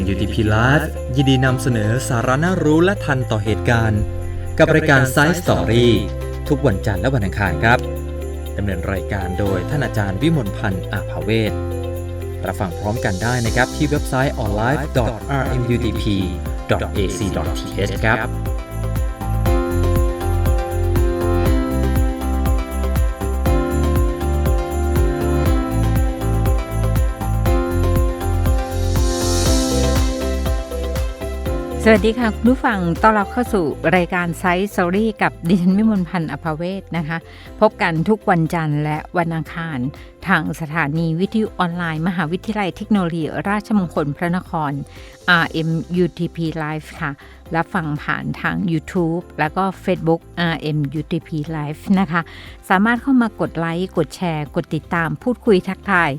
RMUTP Live ยินดีนำเสนอสาระน่ารู้และทันต่อเหตุการณ์ กับรายการ Science Story ทุกวันจันทร์และวันอังคารครับดำเนินรายการโดยท่านอาจารย์วิมลพันธ์อาภาเวศรับฟังพร้อมกันได้นะครับที่เว็บไซต์ online.rmutp.ac.th ครับ สวัสดีค่ะคุณผู้ฟังต้อนรับเข้าสู่รายการไซส์ s อรี่กับดิฉันวิมลพันธ์อภเวศนะคะ พบกันทุกวันจันทร์และวันอังคาร ทางสถานีวิทยุออนไลน์ มหาวิทยาลัยเทคโนโลยีราชมงคลพระนคร RMUTP Live ค่ะรับฟังผ่านทาง YouTube แล้วก็ Facebook RMUTP Live นะคะ สามารถเข้ามากดไลค์ กดแชร์ กดติดตาม พูดคุยทักทาย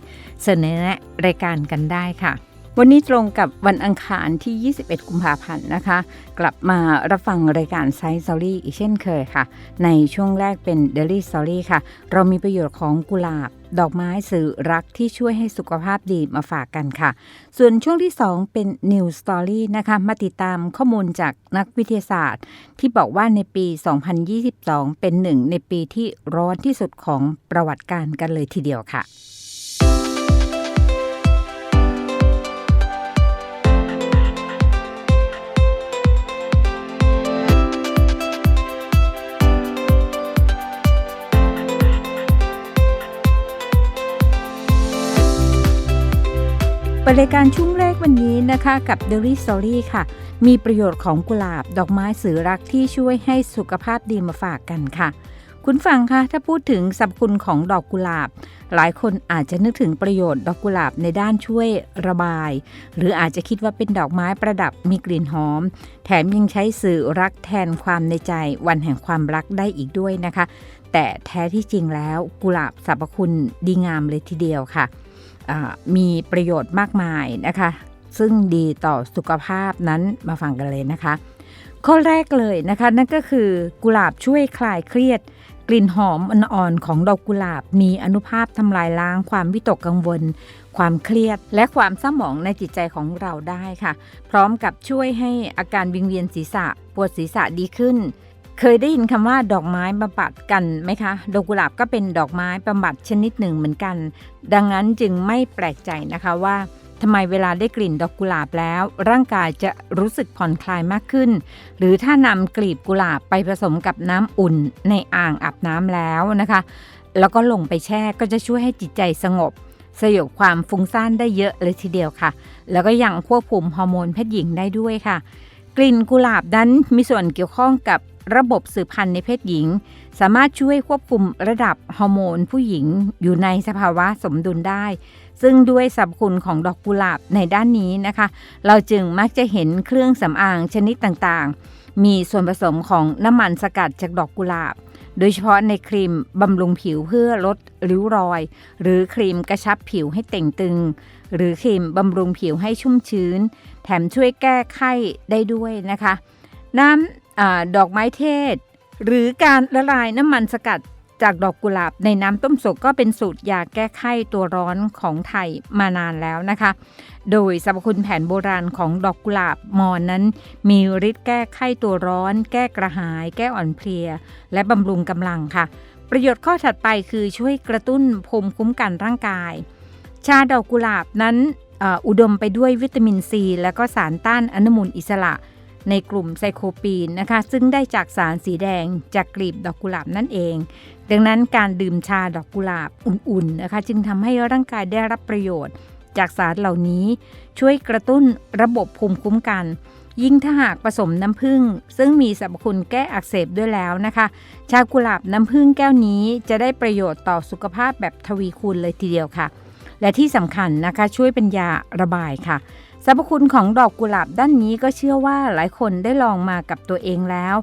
เสนอแนะรายการกันได้ค่ะ วันนี้ตรงกับวันอังคารที่ 21 กุมภาพันธ์นะคะ กลับมารับฟังรายการไซส์ s อรี่อีกเช่นเคยค่ะ ในช่วงแรกเป็น Daily Story ค่ะ เรามีประโยชน์ของกุหลาบ ดอกไม้สื่อรักที่ช่วยให้สุขภาพดีมาฝากกันค่ะ ส่วนช่วงที่ 2 เป็น New Story นะคะมาติดตามข้อมูลจากนักวิทยาศาสตร์ ที่บอกว่าในปี 2022 เป็นหนึ่งในปีที่ร้อนที่สุดของประวัติการกันเลยทีเดียวค่ะ ปิดรายการช่วงแรกวันนี้นะคะกับ Daily Story ค่ะ มีประโยชน์ของกุหลาบดอกไม้สื่อรักที่ช่วยให้สุขภาพดีมาฝากกันค่ะ คุณฟังคะถ้าพูดถึงสรรพคุณของดอกกุหลาบ หลายคนอาจจะนึกถึงประโยชน์ดอกกุหลาบในด้านช่วยระบาย หรืออาจจะคิดว่าเป็นดอกไม้ประดับมีกลิ่นหอม แถมยังใช้สื่อรักแทนความในใจวันแห่งความรักได้อีกด้วยนะคะ แต่แท้ที่จริงแล้วกุหลาบสรรพคุณดีงามเลยทีเดียวค่ะ มีประโยชน์มากมายนะคะ ซึ่งดีต่อสุขภาพนั้นมาฟังกันเลยนะคะ ข้อแรกเลยนะคะ นั่นก็คือกุหลาบช่วยคลายเครียด กลิ่นหอมอ่อนๆของดอกกุหลาบ มีอนุภาพทำลายล้างความวิตกกังวล ความเครียด และความเศร้าหมองในจิตใจของเราได้ค่ะ พร้อมกับช่วยให้อาการวิงเวียนศีรษะ ปวดศีรษะดีขึ้น เคยได้ยินคำว่าดอกไม้บำบัดกันไหมคะ ดอกกุหลาบก็เป็นดอกไม้บำบัดชนิดหนึ่งเหมือนกัน ดังนั้นจึงไม่แปลกใจนะคะว่าทำไมเวลาได้กลิ่นดอกกุหลาบแล้ว ร่างกายจะรู้สึกผ่อนคลายมากขึ้น หรือถ้านำกลีบกุหลาบไปผสมกับน้ำอุ่นในอ่างอาบน้ำแล้วนะคะ แล้วก็ลงไปแช่ก็จะช่วยให้จิตใจสงบ สยบความฟุ้งซ่านได้เยอะเลยทีเดียวค่ะ แล้วก็ยังควบคุมฮอร์โมนเพศหญิงได้ด้วยค่ะ กลิ่นกุหลาบนั้นมีส่วนเกี่ยวข้องกับ ระบบสืบพันธุ์ในเพศหญิง สามารถช่วยควบคุมระดับฮอร์โมนผู้หญิงอยู่ในสภาวะสมดุลได้ ซึ่งด้วยสรรพคุณของดอกกุหลาบในด้านนี้นะคะ เราจึงมักจะเห็นเครื่องสำอางชนิดต่างๆ มีส่วนผสมของน้ำมันสกัดจากดอกกุหลาบ โดยเฉพาะในครีมบำรุงผิวเพื่อลดริ้วรอย หรือครีมกระชับผิวให้เต่งตึง หรือครีมบำรุงผิวให้ชุ่มชื้น แถมช่วยแก้ไข้ได้ด้วยนะคะน้ำ อดอกไม้เทศ หรือการละลายน้ำมันสกัดจากดอกกุหลาบในน้ำต้มสุกก็เป็นสูตรยาแก้ไข้ตัวร้อนของไทยมานานแล้วนะคะ โดยสรรพคุณแผนโบราณของดอกกุหลาบมอนนั้น มีฤทธิ์แก้ไข้ตัวร้อน แก้กระหาย แก้อ่อนเพลีย และบำรุงกำลังค่ะ ประโยชน์ข้อถัดไปคือช่วยกระตุ้นภูมิคุ้มกันร่างกาย ชาดอกกุหลาบนั้นออุดมไปด้วยวิตามินซี และก็สารต้านอนุมูลอิสระ ในกลุ่มไซโคปีนนะคะ ซึ่งได้จากสารสีแดงจากกลีบดอกกุหลาบนั่นเอง ดังนั้นการดื่มชาดอกกุหลาบอุ่นๆนะคะ จึงทำให้ร่างกายได้รับประโยชน์ จากสารเหล่านี้ช่วยกระตุ้นระบบภูมิคุ้มกัน ยิ่งถ้าหากผสมน้ำผึ้งซึ่งมีสรรพคุณแก้อักเสบด้วยแล้วนะคะ ชากุหลาบน้ำผึ้งแก้วนี้จะได้ประโยชน์ต่อสุขภาพแบบทวีคูณเลยทีเดียวค่ะ และที่สำคัญนะคะช่วยเป็นยาระบายค่ะ สรรพคุณของดอกกุหลาบด้านนี้ก็เชื่อว่าหลายคนได้ลองมากับตัวเองแล้ว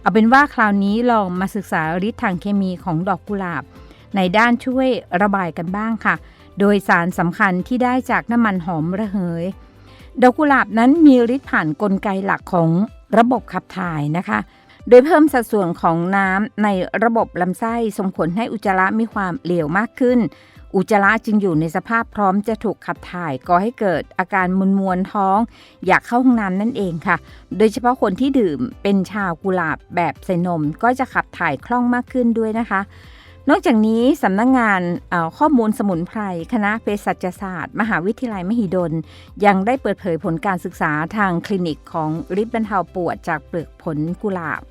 เอาเป็นว่าคราวนี้ลองมาศึกษาฤทธิ์ทางเคมีของดอกกุหลาบ ในด้านช่วยระบายกันบ้างค่ะ โดยสารสำคัญที่ได้จากน้ำมันหอมระเหย ดอกกุหลาบนั้นมีฤทธิ์ผ่านนกลไกหลักของระบบขับถ่ายนะคะ โดยเพิ่มสัดส่วนของน้ำในระบบลำไส้ส่งผลให้อุจจาระมีความเหลวมากขึ้น อุจจาระจึงอยู่ในสภาพพร้อมจะถูกขับถ่ายก่อให้เกิดอาการมึนมวนท้อง อยากเข้าห้องน้ำนั่นเองค่ะ โดยเฉพาะคนที่ดื่มเป็นชากุหลาบแบบใส่นมก็จะขับถ่ายคล่องมากขึ้นด้วยนะคะนอกจากนี้สำนักงงานข้อมูลสมุนไพรคณะเภสัชศาสตร์ มหาวิทยาลัยมหิดล ยังได้เปิดเผยผลการศึกษาทางคลินิกของริบบรรเทาปวดจากเปลือกผลกุหลาบ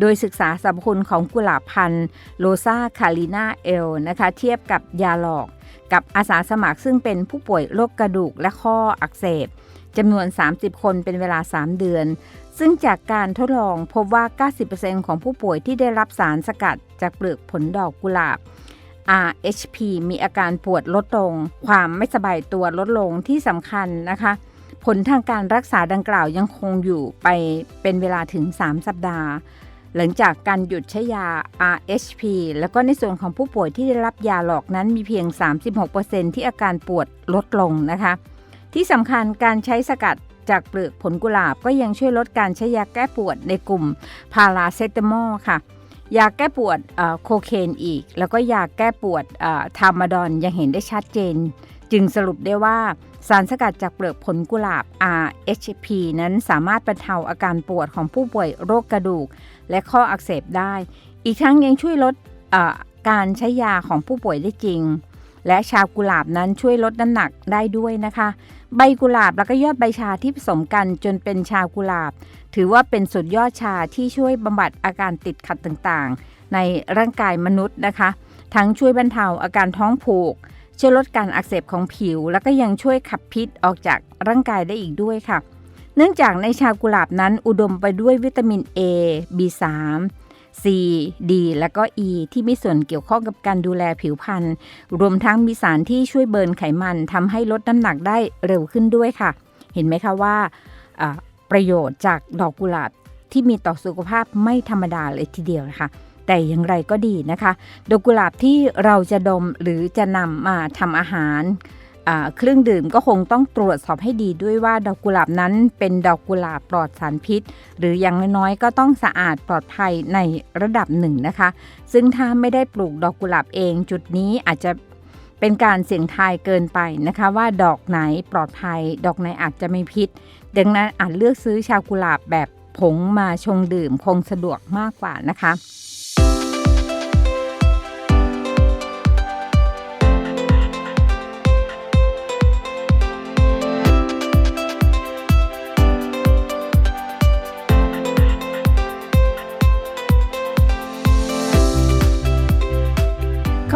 โดยศึกษาสรรพคุณของกุหลาบพันธุ์โลซาคารินาเอลนะคะเทียบกับยาหลอก กับอาสาสมัครซึ่งเป็นผู้ป่วยโรคกระดูกและข้ออักเสบจำนวน 30 คนเป็นเวลา 3 เดือน ซึ่งจากการทดลองพบว่า 90%ของผู้ป่วยที่ได้รับสารสกัดจากเปลือกผลดอกกุหลาบ RHP มีอาการปวดลดลง ความไม่สบายตัวลดลงที่สำคัญนะคะ ผลทางการรักษาดังกล่าวยังคงอยู่ไปเป็นเวลาถึง 3 สัปดาห์ หลังจากการหยุดใช้ยา RHP แล้วก็ในส่วนของผู้ป่วยที่ได้รับยาหลอกนั้นมีเพียง 36%ที่อาการปวดลดลงนะคะ ที่สำคัญการใช้สกัดจากเปลือกผลกุหลาบก็ยังช่วยลดการใช้ยาแก้ปวดในกลุ่มพาราเซตามอลค่ะ ยาแก้ปวดโคเคนอีก แล้วก็ยาแก้ปวดทามาดอนยังเห็นได้ชัดเจน จึงสรุปได้ว่าสารสกัดจากเปลือกผลกุหลาบ RHP นั้นสามารถบรรเทาอาการปวดของผู้ป่วยโรคกระดูก และข้ออักเสบได้ อีกทั้งยังช่วยลดการใช้ยาของผู้ป่วยได้จริง และชากุหลาบนั้นช่วยลดน้ำหนักได้ด้วยนะคะ ใบกุหลาบแล้วก็ยอดใบชาที่ผสมกันจนเป็นชากุหลาบ ถือว่าเป็นสุดยอดชาที่ช่วยบำบัดอาการติดขัดต่างๆ ในร่างกายมนุษย์นะคะ ทั้งช่วยบรรเทาอาการท้องผูกช่วยลดการอักเสบของผิว แล้วก็ยังช่วยขับพิษออกจากร่างกายได้อีกด้วยค่ะ เนื่องจากในชากุหลาบนั้นอุดมไปด้วยวิตามิน A B3 C D และก็ E ที่มีส่วนเกี่ยวข้องกับการดูแลผิวพรรณรวมทั้งมีสารที่ช่วยเบิร์นไขมันทำให้ลดน้ำหนักได้เร็วขึ้นด้วยค่ะ เห็นไหมคะว่าประโยชน์จากดอกกุหลาบที่มีต่อสุขภาพไม่ธรรมดาเลยทีเดียวนะคะแต่อย่างไรก็ดีนะคะ ดอกกุหลาบที่เราจะดมหรือจะนำมาทำอาหาร เครื่องดื่มก็คงต้องตรวจสอบให้ดีด้วยว่าดอกกุหลาบนั้นเป็นดอกกุหลาบปลอดสารพิษ หรืออย่างน้อยๆก็ต้องสะอาดปลอดภัยในระดับหนึ่งนะคะ ซึ่งถ้าไม่ได้ปลูกดอกกุหลาบเองจุดนี้อาจจะเป็นการเสี่ยงทายเกินไปนะคะ ว่าดอกไหนปลอดภัย ดอกไหนอาจจะไม่พิษ ดังนั้นอาจเลือกซื้อชากุหลาบแบบผงมาชงดื่มคงสะดวกมากกว่านะคะ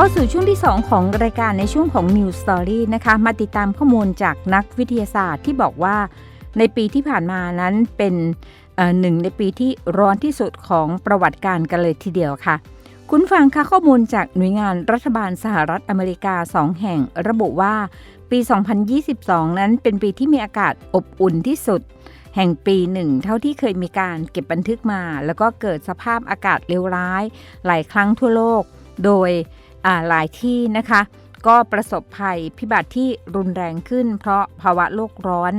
เข้าสู่ช่วงที่ 2 ของรายการในช่วงของ News Story นะคะ มาติดตามข้อมูลจากนักวิทยาศาสตร์ที่บอกว่าในปีที่ผ่านมานั้นเป็นหนึ่งในปีที่ร้อนที่สุดของประวัติการกันเลยทีเดียวค่ะ คุณฟังค่ะข้อมูลจากหน่วยงานรัฐบาลสหรัฐอเมริกา 2 แห่งระบุว่าปี 2022 นั้นเป็นปีที่มีอากาศอบอุ่นที่สุด แห่งปีหนึ่งเท่าที่เคยมีการเก็บบันทึกมา แล้วก็เกิดสภาพอากาศเลวร้าย หลายครั้งทั่วโลก โดย หลายที่นะคะ ก็ประสบภัยพิบัติที่รุนแรงขึ้น เพราะภาวะโลกร้อน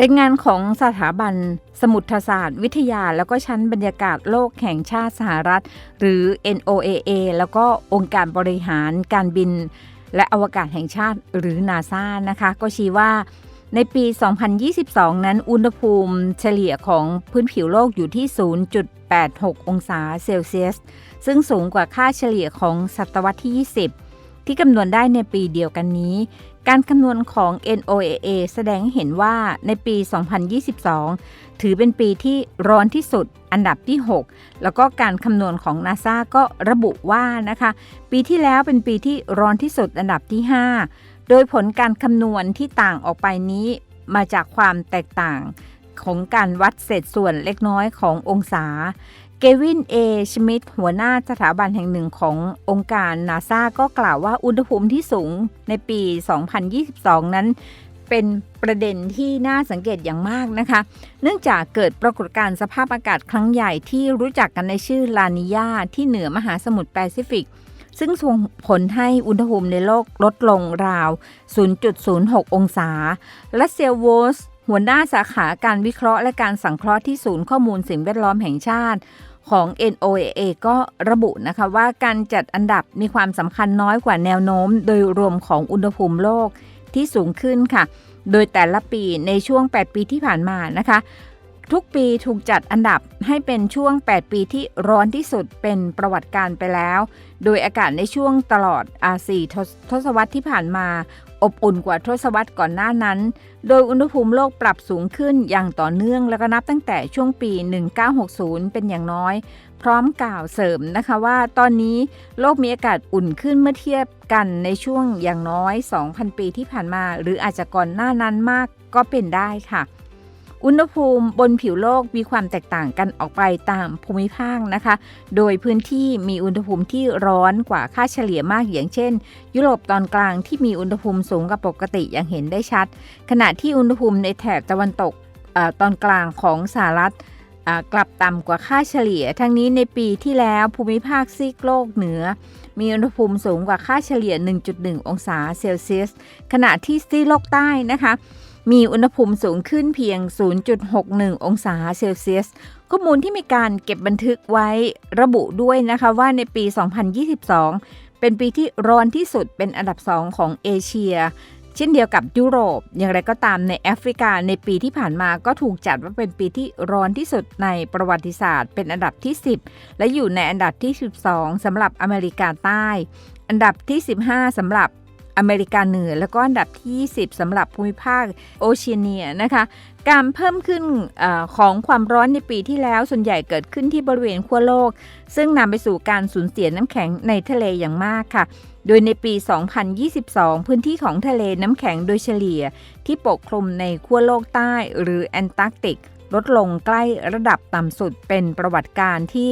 รายงานของสถาบันสมุทรศาสตร์ วิทยา แล้วก็ชั้นบรรยากาศโลกแห่งชาติสหรัฐ หรือ NOAA แล้วก็องค์การบริหารการบิน และอวกาศแห่งชาติหรือนาซานะคะ ก็ชี้ว่าในปี 2022 นั้นอุณหภูมิเฉลี่ยของพื้นผิวโลกอยู่ที่ 0.86 องศาเซลเซียส ซึ่งสูงกว่าค่าเฉลี่ยของศตวรรษที่ 20 ที่คำนวณได้ในปีเดียวกันนี้ การคำนวณของ NOAA แสดงเห็นว่าในปี 2022 ถือเป็นปีที่ร้อนที่สุดอันดับที่ 6 แล้วก็การคำนวณของ NASA ก็ระบุว่านะคะ ปีที่แล้วเป็นปีที่ร้อนที่สุดอันดับที่ 5 โดยผลการคำนวณที่ต่างออกไปนี้มาจากความแตกต่างของการวัดเศษส่วนเล็กน้อยขององศา กวินเอชมิดหัวหน้าสถาบันแห่งหนึ่งขององค์การนาซาก็กล่าวว่าอุณหภูมิที่สูงในปี 2022 นั้นเป็นประเด็นที่น่าสังเกตอย่างมากนะคะ เนื่องจากเกิดปรากฏการณ์สภาพอากาศครั้งใหญ่ที่รู้จักกันในชื่อลานิญาที่เหนือมหาสมุทรแปซิฟิก ซึ่งส่งผลให้อุณหภูมิในโลกลดลงราว 0.06 องศา และเซลโวสหัวหน้าสาขาการวิเคราะห์และการสังเคราะห์ที่ศูนย์ข้อมูลสิ่งแวดล้อมแห่งชาติ ของ NOAA ก็ระบุนะคะว่าการจัดอันดับมีความสำคัญน้อยกว่าแนวโน้ม โดยรวมของอุณหภูมิโลกที่สูงขึ้นค่ะ โดยแต่ละปีในช่วง 8 ปีที่ผ่านมานะคะ ทุกปีถูกจัดอันดับให้เป็นช่วง 8 ปีที่ร้อนที่สุดเป็นประวัติการไปแล้ว โดยอากาศในช่วงตลอดอาสี่ทศวรรษที่ผ่านมา อบอุ่นกว่าทศวรรษก่อนหน้านั้น โดยอุณหภูมิโลกปรับสูงขึ้นอย่างต่อเนื่องแล้วก็นับตั้งแต่ช่วงปี 1960 เป็นอย่างน้อย พร้อมกล่าวเสริมนะคะว่า ตอนนี้โลกมีอากาศอุ่นขึ้นเมื่อเทียบกันในช่วงอย่างน้อย 2,000 ปีที่ผ่านมา หรืออาจจะก่อนหน้านั้นมากก็เป็นได้ค่ะ อุณหภูมิบนผิวโลกมีความแตกต่างกันออกไปตามภูมิภาคนะคะ โดยพื้นที่มีอุณหภูมิที่ร้อนกว่าค่าเฉลี่ยมากอย่างเช่น ยุโรปตอนกลางที่มีอุณหภูมิสูงกว่าปกติอย่างเห็นได้ชัด ขณะที่อุณหภูมิในแถบตะวันตกอตอนกลางของสหรัฐกลับต่ำกว่าค่าเฉลี่ย ทั้งนี้ในปีที่แล้วภูมิภาคซีกโลกเหนือ มีอุณหภูมิสูงกว่าค่าเฉลี่ย 1.1 องศาเซลเซียส ขณะที่ซีกโลกใต้นะคะ มีอุณหภูมิสูงขึ้นเพียง 0.61 องศาเซลเซียส ข้อมูลที่มีการเก็บบันทึกไว้ระบุด้วยนะคะว่าในปี 2022 เป็นปีที่ร้อนที่สุดเป็นอันดับ2ของเอเชีย เช่นเดียวกับยุโรป อย่างไรก็ตามในแอฟริกาในปีที่ผ่านมาก็ถูกจัดว่าเป็นปีที่ร้อนที่สุดในประวัติศาสตร์ เป็นอันดับที่ 10 และอยู่ในอันดับที่ 12สำหรับอเมริกาใต้ อันดับที่ 15สำหรับ อเมริกาเหนือ แล้วก็อันดับที่ 10สำหรับภูมิภาคโอเชียเนียนะคะ การเพิ่มขึ้นอของความร้อนในปีที่แล้วส่วนใหญ่เกิดขึ้นที่บริเวณขั้วโลก ซึ่งนำไปสู่การสูญเสียน้ำแข็งในทะเลอย่างมากค่ะ โดยในปี 2022 พื้นที่ของทะเลน้ำแข็งโดยเฉลี่ย ที่ปกคลุมในขั้วโลกใต้หรือแอนตาร์กติก ลดลงใกล้ระดับต่ำสุดเป็นประวัติการที่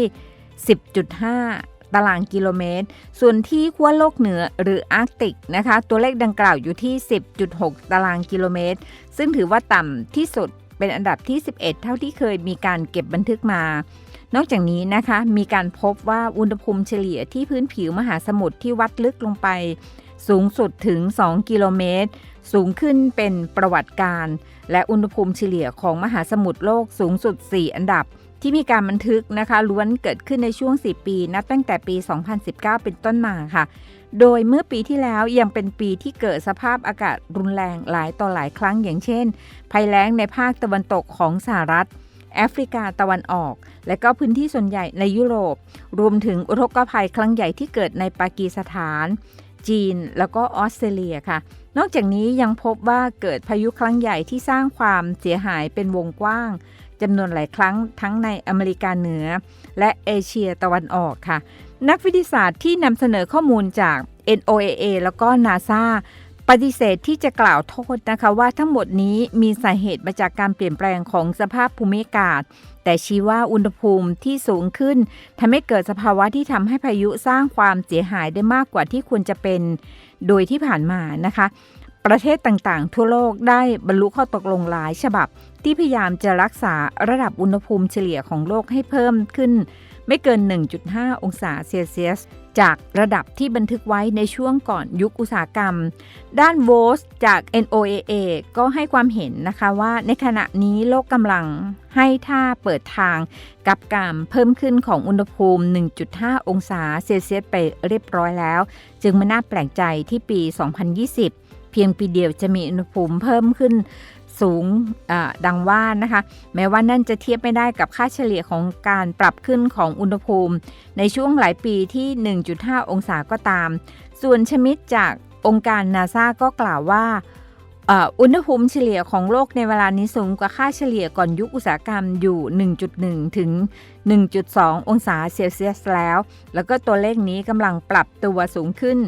10.5 ตารางกิโลเมตร ส่วนที่ขั้วโลกเหนือหรืออาร์กติกนะคะ ตัวเลขดังกล่าวอยู่ที่ 10.6 ตารางกิโลเมตร ซึ่งถือว่าต่ำที่สุดเป็นอันดับที่ 11 เท่าที่เคยมีการเก็บบันทึกมา นอกจากนี้นะคะ มีการพบว่าอุณหภูมิเฉลี่ยที่พื้นผิวมหาสมุทรที่วัดลึกลงไป สูงสุดถึง 2 กิโลเมตร สูงขึ้นเป็นประวัติการ และอุณหภูมิเฉลี่ยของมหาสมุทรโลกสูงสุด 4 อันดับ ที่มีการบันทึกนะคะล้วนเกิดขึ้นในช่วง 4 ปีนับตั้งแต่ปี 2019 เป็นต้นมาค่ะ โดยเมื่อปีที่แล้วยังเป็นปีที่เกิดสภาพอากาศรุนแรงหลายต่อหลายครั้งอย่างเช่น ภัยแล้งในภาคตะวันตกของสหรัฐ แอฟริกาตะวันออก และก็พื้นที่ส่วนใหญ่ในยุโรป รวมถึงอุทกภัยครั้งใหญ่ที่เกิดในปากีสถาน จีน แล้วก็ออสเตรเลียค่ะ นอกจากนี้ยังพบว่าเกิดพายุครั้งใหญ่ที่สร้างความเสียหายเป็นวงกว้าง จำนวนหลายครั้งทั้งในอเมริกาเหนือ และเอเชียตะวันออกค่ะ นักวิทยาศาสตร์ที่นำเสนอข้อมูลจาก NOAA แล้วก็ NASA ปฏิเสธที่จะกล่าวโทษนะคะว่าทั้งหมดนี้มีสาเหตุมาจากการเปลี่ยนแปลงของสภาพภูมิอากาศ แต่ชี้ว่าอุณหภูมิที่สูงขึ้นทำให้เกิดสภาวะที่ทำให้พายุสร้างความเสียหายได้มากกว่าที่ควรจะเป็น โดยที่ผ่านมานะคะ ประเทศต่างๆ ทั่วโลกได้บรรลุข้อตกลงหลายฉบับ ที่พยายามจะรักษาระดับอุณหภูมิเฉลี่ยของโลกให้เพิ่มขึ้น ไม่เกิน 1.5 องศาเซลเซียส จากระดับที่บันทึกไว้ในช่วงก่อนยุคอุตสาหกรรม ด้านโวสจาก NOAA ก็ให้ความเห็นนะคะว่าในขณะนี้โลกกำลังให้ท่าเปิดทางกับการเพิ่มขึ้นของอุณหภูมิ 1.5 องศาเซลเซียสไปเรียบร้อยแล้ว จึงไม่น่าแปลกใจที่ปี 2020 เพียงปีเดียวจะมีอุณหภูมิเพิ่มขึ้น สูงดังว่านะคะ แม้ว่านั่นจะเทียบไม่ได้กับค่าเฉลี่ยของการปรับขึ้นของอุณหภูมิ ในช่วงหลายปีที่ 1.5 องศาก็ตาม ส่วนชมิดจากองค์การนาซาก็กล่าวว่าอุณหภูมิเฉลี่ยของโลกในเวลานี้สูงกว่าค่าเฉลี่ยก่อนยุคอุตสาหกรรมอยู่ 1.1 ถึง 1.2 องศาเซลเซียสแล้ว แล้วก็ตัวเลขนี้กำลังปรับตัวสูงขึ้น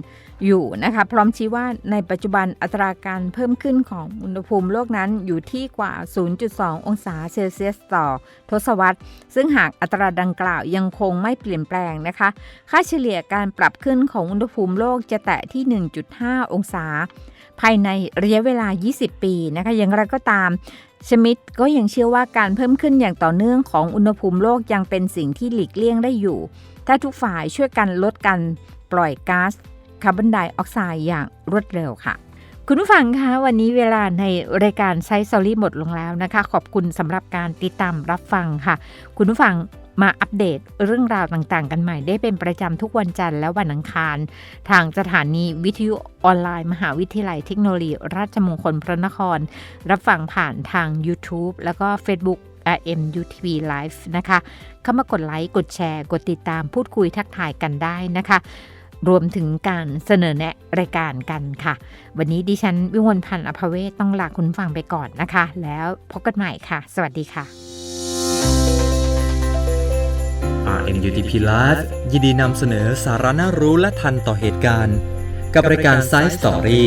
อยู่นะคะ พร้อมชี้ว่าในปัจจุบันอัตราการเพิ่มขึ้นของอุณหภูมิโลกนั้นอยู่ที่กว่า 0.2 องศาเซลเซียสต่อทศวรรษ ซึ่งหากอัตราดังกล่าวยังคงไม่เปลี่ยนแปลงนะคะ ค่าเฉลี่ยการปรับขึ้นของอุณหภูมิโลกจะแตะที่ 1.5 องศา ภายในระยะเวลา 20 ปีนะคะ อย่างไรก็ตามชมิดก็ยังเชื่อว่าการเพิ่มขึ้นอย่างต่อเนื่องของอุณหภูมิโลกยังเป็นสิ่งที่หลีกเลี่ยงได้อยู่ ถ้าทุกฝ่ายช่วยกันลดการปล่อยก๊าซ คาร์บอนไดออกไซด์อย่างรวดเร็วค่ะ คุณผู้ฟังคะวันนี้เวลาในรายการไซส์ซอรี่หมดลงแล้วนะคะ ขอบคุณสำหรับการติดตามรับฟังค่ะ คุณผู้ฟังมาอัปเดตเรื่องราวต่างๆ กันใหม่ได้เป็นประจำทุกวันจันทร์และวันอังคาร ทางสถานีวิทยุออนไลน์ มหาวิทยาลัยเทคโนโลยีราชมงคลพระนคร รับฟังผ่านทาง YouTube แล้วก็ Facebook RM UTV Live นะคะ เข้ามากดไลค์ กดแชร์ กดติดตามพูดคุยทักทายกันได้นะคะ รวมถึงการเสนอแนะรายการกันค่ะ วันนี้ดิฉันวิมลพันธ์อภเวศต้องลาคุณฟังไปก่อนนะคะ แล้วพบกันใหม่ค่ะ สวัสดีค่ะ RMUTP Live ยินดีนำเสนอสาระน่ารู้และทันต่อเหตุการณ์ กับรายการ Science Story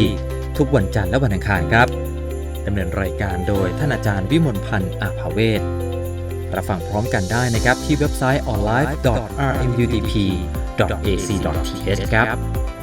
ทุกวันจันทร์และวันอังคารครับดำเนินรายการโดยท่านอาจารย์วิมลพันธ์อาภเวศรับฟังพร้อมกันได้นะครับที่เว็บไซต์ online.rmutp www.ac.th ครับ